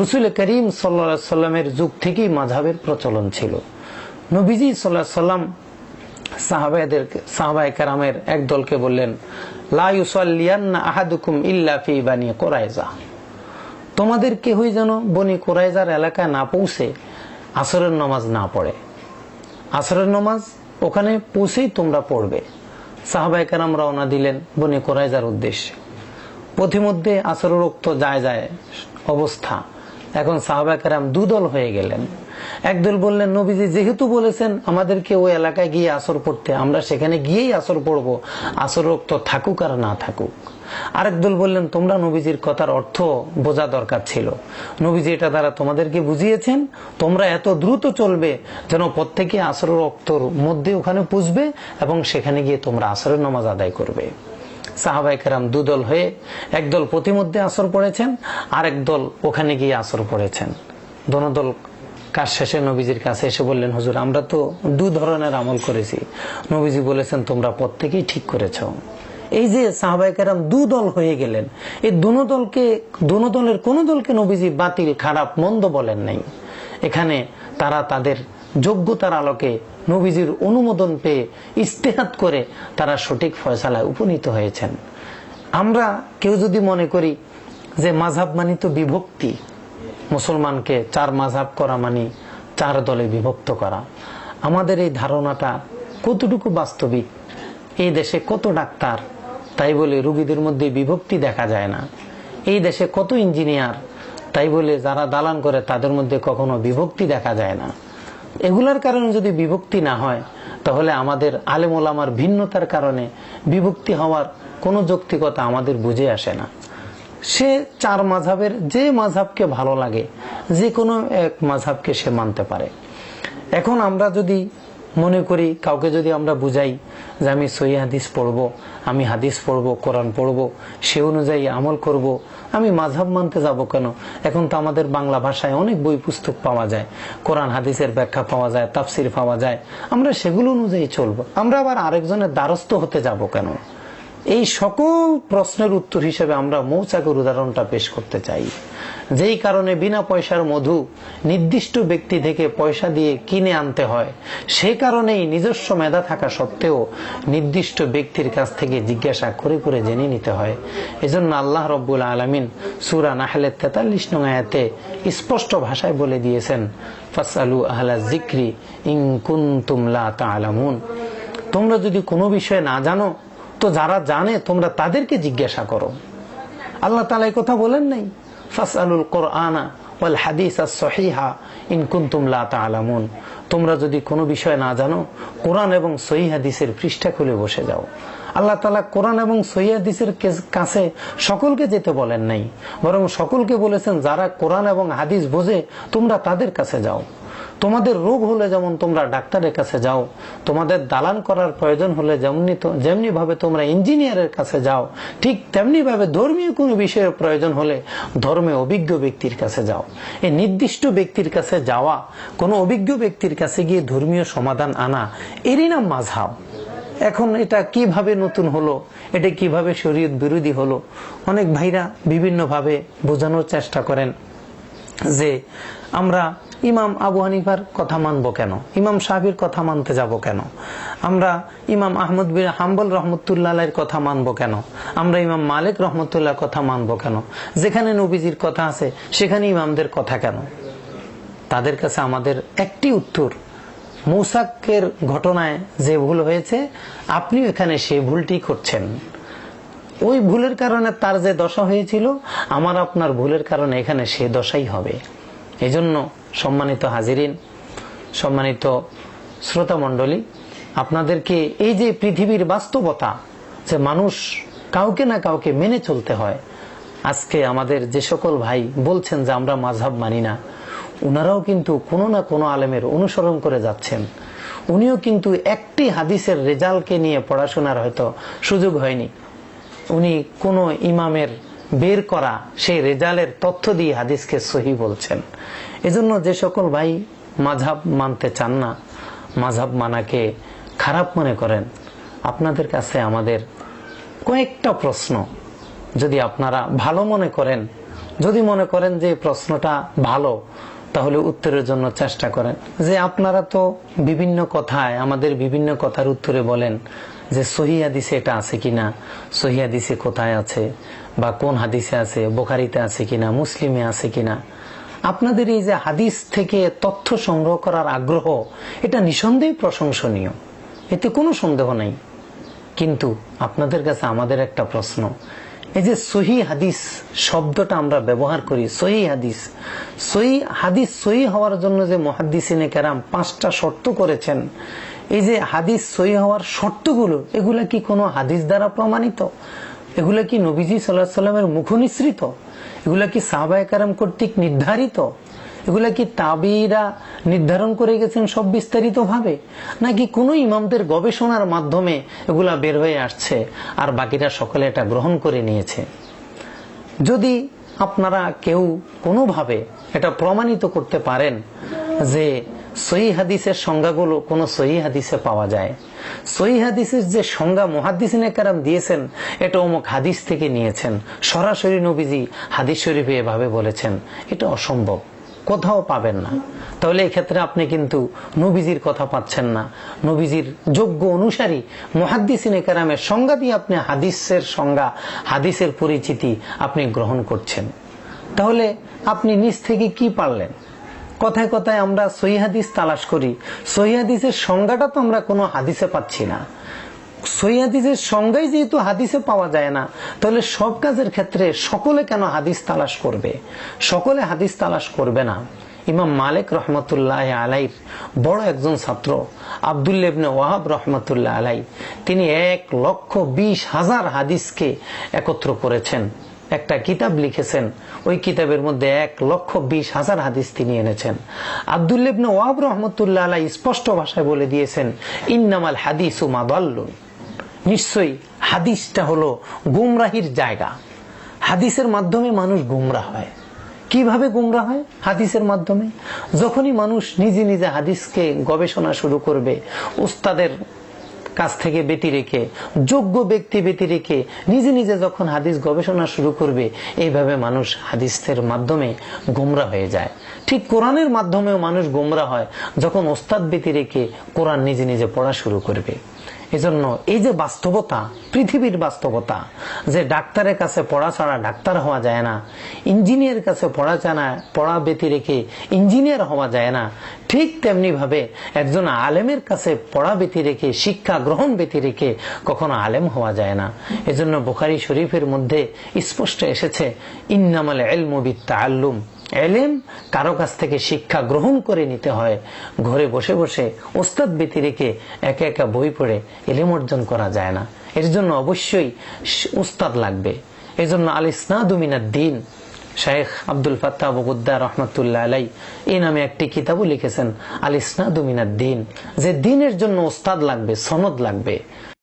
রসুল করিম সাল্লা সাল্লামের যুগ থেকেই মাঝাবের প্রচলন ছিল। নবীজি সাল্লাহ সাল্লাম সাহাবাদের সাহাবাই কারামের এক দলকে বললেন আহাদুকুম ইল্লা ফি বানি কোরাইজা তোমাদের কেহই যেন বনি কোরাইজার এলাকায় না পৌঁছে আসরের নামাজ না পড়ে। আসরের নামাজ ওখানে পৌঁছেই তোমরা পড়বে। সাহাবাই কারাম রওনা দিলেন বনি কোরাইজার উদ্দেশ্যে। পথিমধ্যে আসরোক্ত যায় যায় অবস্থা। এখন সাহাবাই কারাম দুদল হয়ে গেলেন। একদল বললেন, নবীজি, যেহেতু বলেছেন আমাদেরকে ওই এলাকায় গিয়ে আসর পড়তে, আমরা সেখানে গিয়েই আসর পড়ব। আসরোক্ত থাকুক আর না থাকুক। আরেক দল বললেন, তোমরা নবীজির কথার অর্থ বোঝা দরকার ছিল। নবীজি এটা দ্বারা তোমাদেরকে বুঝিয়েছেন, তোমরা এত দ্রুত চলবে যেন প্রত্যেকে আসর রক্তর মধ্যে ওখানে পুষবে এবং সেখানে গিয়ে তোমরা আসরের নামাজ আদায় করবে। সাহাবাই কেরাম দুদল হয়ে একদল প্রতিমধ্যে আসর পড়েছেন আর একদল ওখানে গিয়ে আসর পড়েছেন। দোনো দল কাজ শেষে নবীজির কাছে এসে বললেন, হুজুর, আমরা তো দু ধরনের আমল করেছি। নবীজি বলেছেন, তোমরা প্রত্যেকেই ঠিক করেছ। এই যে সাহাবাই কেরাম দু দল হয়ে গেলেন, এই দুনো দলকে, দুনো দলের কোন দলকে নবীজি বাতিল, খারাপ, মন্দ বলেন নাই। এখানে তারা তাদের যোগ্যতার আলোকে নবীজির অনুমোদন পেয়ে ইস্তেহাত করে তারা সঠিক ফয়সালায় উপনীত হয়েছেন। আমরা কেউ যদি মনে করি যে মাঝাব মানি তো বিভক্তি, মুসলমানকে চার মাঝাব করা মানি চার দলে বিভক্ত করা, আমাদের এই ধারণাটা কতটুকু বাস্তবিক? এই দেশে কত ডাক্তার? তাই বলে রুগীদের মধ্যে বিভক্তি দেখা যায় না। এই দেশে কত ইঞ্জিনিয়ার? তাই বলে যারা দালান করে তাদের মধ্যে কখনো বিভক্তি দেখা যায় না। এগুলার কারণে যদি বিভক্তি না হয়, তাহলে আমাদের আলেম ওলামার ভিন্নতার কারণে বিভক্তি হওয়ার কোনো যৌক্তিকতা আমাদের বুঝে আসে না সে চার মাঝাবের যে মাঝাবকে ভালো লাগে, যে কোনো এক মাঝাবকে সে মানতে পারে এখন আমরা যদি মনে করি, কাউকে যদি আমরা বুঝাই যে আমি সহি হাদিস পড়ব, আমি হাদিস পড়ব, কোরআন পড়ব, সে অনুযায়ী আমল করব। আমি মাঝাব মানতে যাব কেন? এখন তো আমাদের বাংলা ভাষায় অনেক বই পুস্তক পাওয়া যায়। কোরআন, হাদিসের ব্যাখ্যা পাওয়া যায়, তাফসির পাওয়া যায়। আমরা সেগুলো অনুযায়ী চলবো। আমরা আবার আরেকজনের দ্বারস্থ হতে যাব কেন? এই সকল প্রশ্নের উত্তর হিসেবে আমরা মৌচাকের উদাহরণটা পেশ করতে চাই। যেই কারণে বিনা পয়সার মধু নির্দিষ্ট ব্যক্তি থেকে পয়সা দিয়ে কিনে আনতে হয়, সে কারণেই নিজস্ব মেধা থাকা সত্ত্বেও নির্দিষ্ট ব্যক্তির কাছ থেকে জিজ্ঞাসা করে করে জেনে নিতে হয়। এজন্য আল্লাহ রব্বুল আলমিন সুরা নাহলে তেতাল্লিশ নং আয়াতে স্পষ্ট ভাষায় বলে দিয়েছেন ফাসালু আহলা জিক্রি ইং কুন্তুম লা তালামুন তোমরা যদি কোনো বিষয়ে না জানো, তো যারা জানে তোমরা তাদেরকে জিজ্ঞাসা করো। আল্লাহ তালা কথা বলেন নাই। ফাসআলুল কোরআনা ওয়াল হাদিস সহিহা তাআলামুন। তোমরা যদি কোনো বিষয় না জানো, কোরআন এবং সহি হাদিসের পৃষ্ঠা খুলে বসে যাও। আল্লাহ তালা কোরআন এবং সহি কাছে সকলকে যেতে বলেন নাই, বরং সকলকে বলেছেন, যারা কোরআন এবং হাদিস বোঝে, তোমরা তাদের কাছে যাও। তোমাদের রোগ হলে যেমন তোমরা ডাক্তারের কাছে যাও, তোমাদের দালান করার প্রয়োজন হলে যেমনি যেমনি ভাবে তোমরা ইঞ্জিনিয়ারের কাছে যাও, ঠিক তেমনি ভাবে ধর্মীয় কোনো বিষয়ের প্রয়োজন হলে ধর্মে অভিজ্ঞ ব্যক্তির কাছে যাও। এই নির্দিষ্ট ব্যক্তির কাছে যাওয়া, কোনো অভিজ্ঞ ব্যক্তির কাছে গিয়ে ধর্মীয় সমাধান আনা, এরই নাম মাঝহাব এখন এটা কীভাবে নতুন হলো, এটা কীভাবে শরীয়ত বিরোধী হলো, অনেক ভাইরা বিভিন্নভাবে বোঝানোর চেষ্টা করেন যে আমরা ইমাম আবু হানিফার কথা মানবো কেন? ইমাম সাহাবির কথা মানতে যাব কেন? আমরা ইমাম আহমদ বিন হাম্বল রহমতুল্লাহ কথা মানবো কেন? আমরা ইমাম মালিক রহমতুল্লাহ কথা মানবো কেন? যেখানে নবীজির কথা আছে, সেখানে ইমামদের কথা কেন? তাদের কাছে আমাদের একটি উত্তর মৌসাকের ঘটনায় যে ভুল হয়েছে আপনি এখানে সেই ভুলটি করছেন। ওই ভুলের কারণে তার যে দশা হয়েছিল, আমার আপনার ভুলের কারণে এখানে সে দশাই হবে। এজন্য সম্মানিত হাজিরিন, সম্মানিত শ্রোতা মণ্ডলী আপনাদেরকে এই যে পৃথিবীর বাস্তবতা, যে মানুষ কাউকে না কাউকে মেনে চলতে হয়, আজকে আমাদের যে সকল ভাই বলছেন যে আমরা মাঝহাব মানি না, উনারাও কিন্তু কোনো না কোনো আলেমের অনুসরণ করে যাচ্ছেন। উনিও কিন্তু একটি হাদিসের রেজাল্টকে নিয়ে পড়াশোনার হয়তো সুযোগ হয়নি। উনি কোন ইমামের বের করা সেই রেজালের তথ্য দিয়ে হাদিসকে সহি বলছেন। এজন্য যে সকল ভাই মাঝাব মানতে চান না মাঝাব মানাকে খারাপ মনে করেন, আপনাদের কাছে আমাদের কয়েকটা প্রশ্ন যদি আপনারা ভালো মনে করেন, যদি মনে করেন যে প্রশ্নটা ভালো, তাহলে উত্তরের জন্য চেষ্টা করেন। যে আপনারা তো বিভিন্ন কথায়, আমাদের বিভিন্ন কথার উত্তরে বলেন যে সহি হাদিসে এটা আছে কিনা, সহি হাদিসে কোথায় আছে, বা কোন হাদিসে আছে, বোখারিতে আছে কিনা, মুসলিমে আছে কিনা। আপনাদের এই যে হাদিস থেকে তথ্য সংগ্রহ করার আগ্রহ, এটা নিঃসন্দেহে প্রশংসনীয়। এতে কোনো সন্দেহ নাই। কিন্তু আপনাদের কাছে আমাদের একটা প্রশ্ন। এই যে সহি হাদিস শব্দটা আমরা ব্যবহার করি, সহি হাদিস সহি হাদিস সহি হওয়ার জন্য যে মহাদিসিনে কেরাম পাঁচটা শর্ত করেছেন এই যে হাদিস সই হওয়ার শর্তগুলো, এগুলা কি কোনো হাদিস দ্বারা প্রমাণিত? এগুলা কি নবীজি সাল্লাহ সাল্লামের মুখনিসৃত? এগুলা কি সাহবায় কারাম কর্তৃক নির্ধারিত? এগুলা কি তাবিরা নির্ধারণ করে গেছেন সব বিস্তারিত ভাবে নাকি কোনো ইমামদের গবেষণার মাধ্যমে এগুলা বের হয়ে আসছে আর বাকিরা সকলে এটা গ্রহণ করে নিয়েছে? যদি আপনারা কেউ কোনোভাবে এটা প্রমাণিত করতে পারেন যে সহি হাদিসের সংজ্ঞাগুলো কোন সহি হাদিসে পাওয়া যায়। সহি হাদিসের যে সংজ্ঞা মহাদিসিনে কারাম দিয়েছেন, এটা অমুক হাদিস থেকে নিয়েছেন। সরাসরি নবীজি হাদিস শরীফে এভাবে বলেছেন। এটা অসম্ভব। কোথাও পাবেন না। তাহলে ক্ষেত্রে আপনি কিন্তু নবীজির কথা পাচ্ছেন না। নবীজির যোগ্য অনুসারী মহাদ্দিসিনে কারামের সংজ্ঞা দিয়ে আপনি হাদিসের সংজ্ঞা, হাদিসের পরিচিতি আপনি গ্রহণ করছেন। তাহলে আপনি নিজ থেকে কি পারলেন? কথায় কথায় আমরা সহি হাদিস তালাশ করি। সহি হাদিসের সংজ্ঞাটা তো আমরা কোনো হাদিসে পাচ্ছি না। সহি হাদিসের সংজ্ঞাই যেহেতু হাদিসে পাওয়া যায় না, তাহলে সব কাজের ক্ষেত্রে সকলে কেন হাদিস তালাশ করবে? সকলে হাদিস তালাশ করবে না। ইমাম মালিক রহমতুল্লাহ আলাইর বড় একজন ছাত্র আবদুল্লেবনে ওয়াহাব রহমতুল্লাহ আলাই, তিনি এক লক্ষ বিশ হাজার হাদিসকে একত্র করেছেন। একটা কিতাব লিখেছেন। ওই কিতাবের মধ্যে এক লক্ষ বিশ হাজার হাদিস তিনি এনেছেন। আবদুল্লেবনে ওয়াহাব রহমতুল্লাহ আলাই স্পষ্ট ভাষায় বলে দিয়েছেন, ইন্নামাল হাদিস ও মাদাল্লুন। নিশ্চয়ই হাদিসটা হলো গুমরাহির জায়গা। হাদিসের মাধ্যমে মানুষ গুমরা হয়। কীভাবে গুমরা হয়? হাদিসের মাধ্যমে। যখনই মানুষ নিজে নিজে হাদিসকে গবেষণা শুরু করবে, উস্তাদের কাছ থেকে ব্যতি রেখে, যোগ্য ব্যক্তি ব্যতি রেখে নিজে নিজে যখন হাদিস গবেষণা শুরু করবে, এইভাবে মানুষ হাদিসের মাধ্যমে গুমরা হয়ে যায়। ঠিক কোরআনের মাধ্যমেও মানুষ গুমরা হয় যখন ওস্তাদ ব্যতি রেখে কোরআন নিজে নিজে পড়া শুরু করবে। এজন্য এই যে বাস্তবতা, পৃথিবীর বাস্তবতা, যে ডাক্তারের কাছে পড়া ছাড়া ডাক্তার হওয়া যায় না ইঞ্জিনিয়ার কাছে পড়া জানা, পড়া ব্যতি রেখে ইঞ্জিনিয়ার হওয়া যায় না ঠিক তেমনি ভাবে একজন আলেমের কাছে পড়া ব্যতি রেখে, শিক্ষা গ্রহণ ব্যতি রেখে কখনো আলেম হওয়া যায় না। এজন্য বুখারি শরীফের মধ্যে স্পষ্ট এসেছে, ইন্নামাল এলমবিত তাল্লুম এলেম কারও কাছ থেকে শিক্ষা গ্রহণ করে নিতে হয়। ঘরে বসে বসে ওস্তাদ ব্যতি রেখে একা একা বই পড়ে এলেম অর্জন করা যায় না। এর জন্য অবশ্যই উস্তাদ লাগবে। এই জন্য আল ইসনাদুমিনার দিন শেখ আব্দুল ফাত্তা বগুদ্দা রহমতুল্লাহ আলাই, এই নামে একটি কিতাবও লিখেছেন আল ইসনাদুমিনার দিন যে দিনের জন্য ওস্তাদ লাগবে, সনদ লাগবে।